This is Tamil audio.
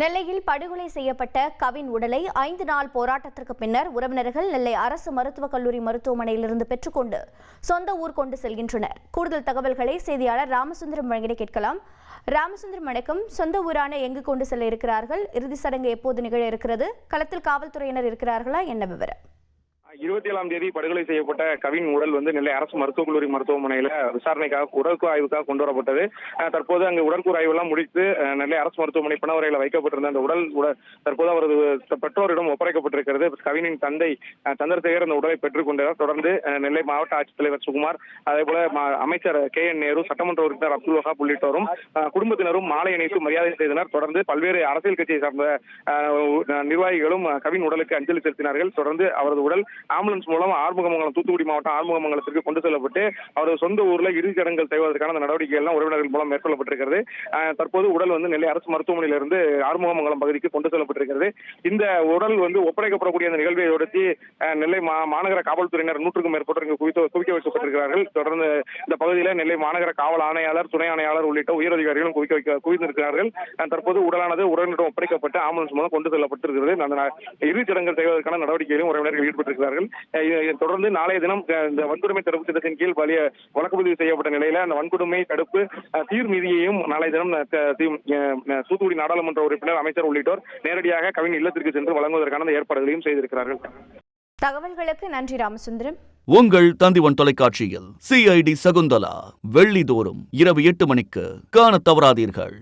நெல்லையில் படுகொலை செய்யப்பட்ட கவின் உடலை ஐந்து நாள் போராட்டத்திற்கு பின்னர் உறவினர்கள் நெல்லை அரசு மருத்துவக் கல்லூரி மருத்துவமனையிலிருந்து பெற்றுக்கொண்டு சொந்த ஊர் கொண்டு செல்கின்றனர். கூடுதல் தகவல்களை செய்தியாளர் ராமசுந்தரம் வழங்கிட கேட்கலாம். ராமசுந்தரம் வணக்கம். சொந்த ஊரான எங்கு கொண்டு செல்ல இருக்கிறார்கள்? இறுதி சடங்கு எப்போது நிகழ இருக்கிறது? களத்தில் காவல்துறையினர் இருக்கிறார்களா? என்ன விவரம்? இருபத்தி ஏழாம் தேதி படுகொலை செய்யப்பட்ட கவின் உடல் வந்து நெல்லை அரசு மருத்துவக் கல்லூரி மருத்துவமனையில விசாரணைக்காக உடற்கூறு ஆய்வுக்காக கொண்டு வரப்பட்டது. தற்போது அங்கு உடற்கூறு ஆய்வு எல்லாம் முடித்து நெல்லை அரசு மருத்துவமனை பிணவரையில் வைக்கப்பட்டிருந்த அந்த உடல் உட- தற்போது அவரது பெற்றோரிடம் ஒப்படைக்கப்பட்டிருக்கிறது. கவினின் தந்தை சந்திரசேகர் அந்த உடலை பெற்றுக்கொண்டார் தொடர்ந்து நெல்லை மாவட்ட ஆட்சித்தலைவர் சுகுமார் அதே போல மா- அமைச்சர் கே என் நேரு சட்டமன்ற உறுப்பினர் அப்துல் வஹாப் உள்ளிட்டோரும் குடும்பத்தினரும் மாலை அணிவித்து மரியாதை செய்தனர். தொடர்ந்து பல்வேறு அரசியல் கட்சியை சார்ந்த நிர்வாகிகளும் கவின் உடலுக்கு அஞ்சலி செலுத்தினார்கள். தொடர்ந்து அவரது உடல் ஆம்புலன்ஸ் மூலம் ஆறுமுகமங்கலம் தூத்துக்குடி மாவட்டம் ஆறுமுகமங்கலத்திற்கு கொண்டு செல்லப்பட்டு அவரது சொந்த ஊர்ல இறுதிச் சடங்குகள் செய்வதற்கான நடவடிக்கை எல்லாம் உறவினர்கள் மூலம் மேற்கொள்ளப்பட்டிருக்கிறது. தற்போது உடல் வந்து நெல்லை அரசு மருத்துவமனையிலிருந்து ஆறுமுகமங்கலம் பகுதிக்கு கொண்டு செல்லப்பட்டிருக்கிறது. இந்த உடல் வந்து ஒப்படைக்கப்படக்கூடிய அந்த நிகழ்வை ஒடுத்தி நெல்லை மா- மாநகர காவல்துறையினர் நூற்றுக்கும் மேற்பட்டோர் இங்கு குவித்து குவிக்க வைக்கப்பட்டிருக்கிறார்கள். தொடர்ந்து இந்த பகுதியில் நெல்லை மாநகர காவல் ஆணையாளர் துணை ஆணையாளர் உள்ளிட்ட உயரதிகாரிகளும் குவிக்க வைக்க குவிந்திருக்கிறார்கள் தற்போது உடலானது உறவினரிடம் ஒப்படைக்கப்பட்டு ஆம்புலன்ஸ் மூலம் கொண்டு செல்லப்பட்டிருக்கிறது. அந்த இறுதி இறுதிச் சடங்குகள் செய்வதற்கான நடவடிக்கையிலும் உறவினர்கள் ஈடுபட்டிருக்கிறார்கள். இதைத் தொடர்ந்து நாளைய தினம் இந்த வன்கொடுமை தடுப்பு சட்டத்தின் கீழ் வலிய வழக்கு பதிவு செய்யப்பட்ட நிலையில அந்த வன்கொடுமை தடுப்பு அஹ், தீர் மீதியையும் நாளைய தினம் தூத்துக்குடி நாடாளுமன்ற உறுப்பினர் அமைச்சர் உள்ளிட்டோர் நேரடியாக கவின் இல்லத்திற்கு சென்று வழங்குவதற்கான ஏற்பாடுகளையும் செய்திருக்கிறார்கள். தகவல்களுக்கு நன்றி ராமசுந்தரம். உங்கள் தந்திவன் தொலைக்காட்சியில் சிஐடி சகுந்தலா வெள்ளிதோறும் இரவு எட்டு மணிக்கு காணத் தவறாதீர்கள்.